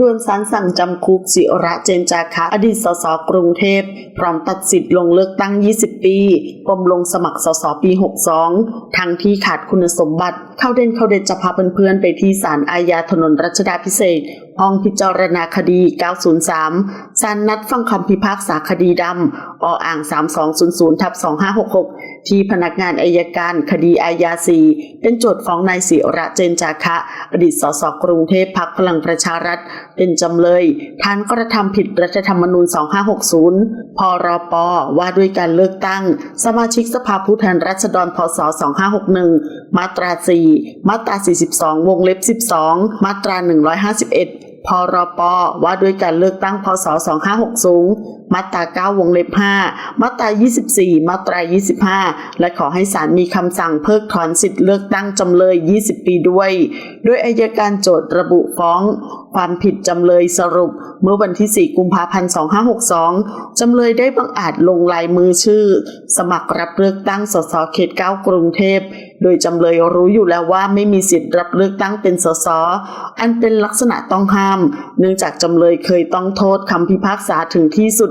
ดวนสารสั่งจำคุกสิระเจนจาคะอดีตสสกรุงเทพ พร้อมตัดสิทธิ์ลงเลือกตั้ง 20 ปีกรมลงสมัครสสปี 62 ทั้งที่ขาดคุณสมบัติ เข้าเด่นเข้าเด่นจะพาเพื่อนๆไปที่ศาลอาญาถนนรัชดาพิเศษ ห้องพิจารณาคดี 903ศาลนัดฟังคำพิพากษาคดีดำออ่าง 3200ทับ2566 ที่พนักงานอายการคดีอาญาสีเป็นโจทย์ฟ้องนายศิระเจนจาคะ อดีตสสกรุงเทพพักพลังประชารัฐ เป็นจำเลยฐานกระทำผิดรัฐธรรมนูญ 2560 พรป ว่าด้วยการเลือกตั้ง สมาชิกสภาผู้แทนราษฎร พศ 2561 มาตรา 4 มาตรา 42 วงเล็บ 12 มาตรา 151 พรปว่าด้วยการเลือกตั้งพศ 2560 มาตรา9วงเล็บ5มาตรา 24 มาตรา 25 และขอให้ศาลมีคำสั่งเพิกถอนสิทธิ์เลือกตั้งจำเลย 20 ปีด้วย โดยอายการโจทย์ระบุฟ้อง ความผิดจำเลยสรุปเมื่อวันที่ 4 กุมภาพันธ์ 2562 จำเลยได้บังอาจลงลายมือชื่อ สมัครรับเลือกตั้งสสเขต 9 กรุงเทพ โดยจำเลยรู้อยู่แล้วว่าไม่มีสิทธิ์รับเลือกตั้งเป็นสส อันเป็นลักษณะต้องห้าม เนื่องจากจำเลยเคยต้องโทษคำพิพากษาถึงที่สุด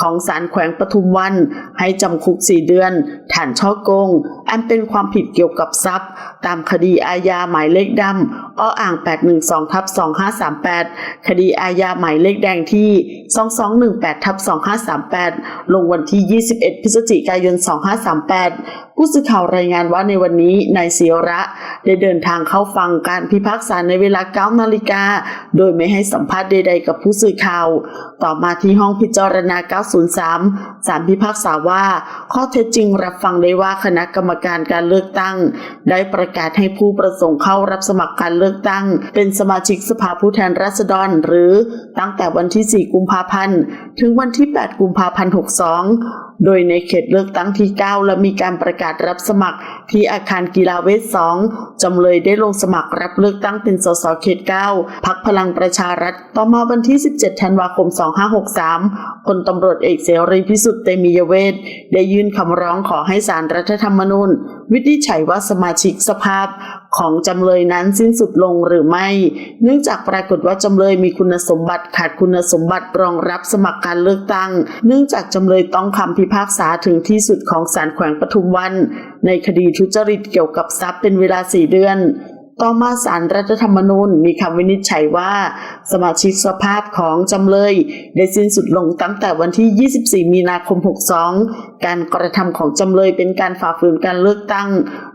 ของศาลแขวงปทุมวัน ให้จำคุก 4 เดือน ฐานช่อโกง อันเป็นความผิดเกี่ยวกับทรัพย์ ตามคดีอาญาหมายเลขดำอ้ออ่าง 812ทับ2538 คดีอาญาหมายเลขแดงที่ 2218ทับ2538 ลงวันที่ 21 พฤศจิกายน 2538 ผู้สื่อข่าวรายงานว่าในวันนี้นายเสียระ ได้เดินทางเข้าฟังการพิพากษาในเวลา 9 นาฬิกา โดยไม่ให้สัมภาษณ์ใดๆกับผู้สื่อข่าว ต่อมาที่ห้องพิจารณา903 ศาลพิพากษาว่า ข้อเท็จจริงรับฟังได้ว่าคณะกรรมการการเลือกตั้ง ได้ประกาศให้ผู้ประสงค์เข้ารับสมัครการเลือกตั้ง เป็นสมาชิกสภาผู้แทนราษฎร หรือตั้งแต่วันที่ 4 กุมภาพันธ์ ถึงวันที่ 8 กุมภาพันธ์ 62 โดยในเขตเลือกตั้งที่ 9 และมีการประกาศรับสมัครที่อาคารกีฬาเวท2จำเลยได้ลงสมัครรับเลือกตั้งเป็นสสเขต 9 พักพลังประชารัฐ ต่อมาวันที่ 17 ธันวาคม 2563พลตำรวจเอกเสรีพิสุทธิ์เตมียเวทได้ยื่นคำร้องขอให้ศาลรัฐธรรมนูญวินิจฉัยว่าสมาชิกสภาพ ของจำเลยนั้นสิ้นสุดลงหรือไม่ เนื่องจากปรากฏว่าจำเลยมีคุณสมบัติขาดคุณสมบัติรองรับสมัครการเลือกตั้ง เนื่องจากจำเลยต้องคำพิพากษาถึงที่สุดของศาลแขวงปทุมวัน ในคดีทุจริตเกี่ยวกับทรัพย์เป็นเวลา 4 เดือน ต่อมาศาลรรัฐธรรมนูญมีคำวินิจฉัยว่า สมาชิกสภาพของจำเลย ได้สิ้นสุดลงตั้งแต่วันที่ 24 มีนาคม 62 การกระทำของจำเลยเป็นการฝ่าฝืนการเลือกตั้ง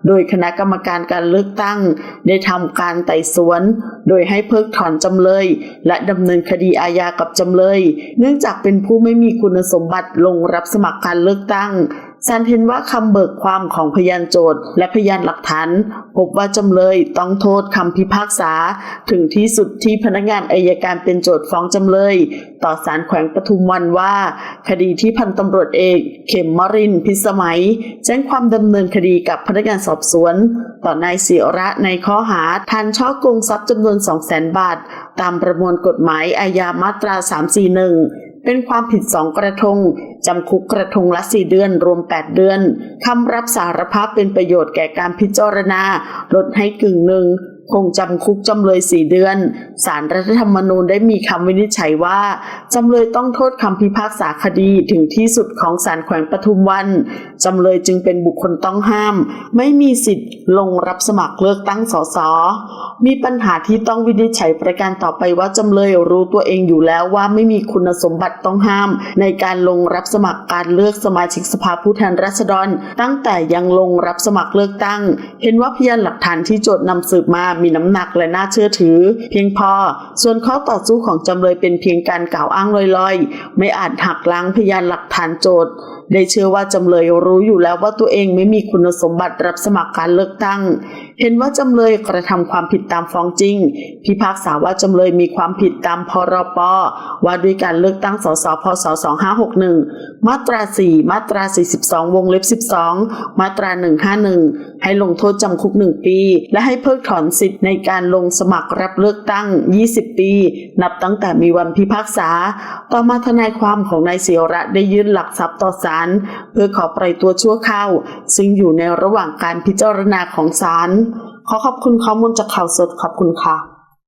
โดยคณะกรรมการการเลือกตั้ง ได้ทำการไต่สวน โดยให้เพิกถอนจำเลย และดำเนินคดีอาญากับจำเลย เนื่องจากเป็นผู้ไม่มีคุณสมบัติลงรับสมัครการเลือกตั้ง ศาลเห็นว่าคำเบิกความของพยานโจทย์และพยานหลักฐาน พบว่าจำเลยต้องโทษคำพิพากษา ถึงที่สุดที่พนักงานอายการเป็นโจทย์ฟ้องจำเลย ต่อศาลแขวงปทุมวันว่า คดีที่พันตำรวจเอก เข็มมรินพิสมัย แจ้งความดำเนินคดีกับพนักงานสอบสวน ต่อนายศิระในข้อหาทานช่อโกงทรัพย์จำนวน 200,000 บาท ตามประมวลกฎหมายอาญามาตรา 341 เป็นความผิดสองกระทง จำคุกกระทงละสี่เดือนรวม 8 เดือน คำรับสารภาพเป็นประโยชน์แก่การพิจารณา ลดให้กึ่งหนึ่ง คงจำคุกจำเลย4เดือนศาลรัฐธรรมนูญได้มีคำวินิจฉัยว่า จำเลยต้องโทษคำพิพากษาคดีถึงที่สุดของศาลแขวงปทุมวัน จำเลยจึงเป็นบุคคลต้องห้าม ไม่มีสิทธิ์ลงรับสมัครเลือกตั้งสส มีปัญหาที่ต้องวินิจฉัยประการต่อไปว่าจำเลยรู้ตัวเองอยู่แล้วว่าไม่มีคุณสมบัติต้องห้าม ในการลงรับสมัครการเลือกสมาชิกสภาผู้แทนราษฎร ตั้งแต่ยังลงรับสมัครเลือกตั้ง เห็นว่าพยานหลักฐานที่โจทย์นำสืบมามีน้ำหนักและน่าเชื่อถือ เพียงพอ ส่วนข้อต่อสู้ของจำเลยเป็นเพียงการกล่าวอ้างลอยๆ ไม่อาจหักล้างพยานหลักฐานโจทย์ ได้เชื่อว่าจำเลยรู้อยู่แล้วว่าตัวเองไม่มีคุณสมบัติรับสมัครการเลือกตั้ง เห็นว่าจำเลยกระทำความผิดตามฟ้องจริง พิพากษาว่าจำเลยมีความผิดตามพรปว่าด้วยการเลือกตั้งสสพศ2561 มาตรา 4 มาตรา 42 วงเล็บ 12 มาตรา 151 ให้ลงโทษจำคุก 1 ปี และให้เพิกถอนสิทธิ์ในการลงสมัครรับเลือกตั้ง 20 ปี นับตั้งแต่มีวันพิพากษา ต่อมาทนายความของนายเสียระได้ยื่นหลักทรัพย์ต่อศาลเพื่อขอปล่อยตัวชั่วคราวซึ่งอยู่ในระหว่างการพิจารณาของศาลขอขอบคุณข้อมูลจากข่าวสดขอบคุณค่ะ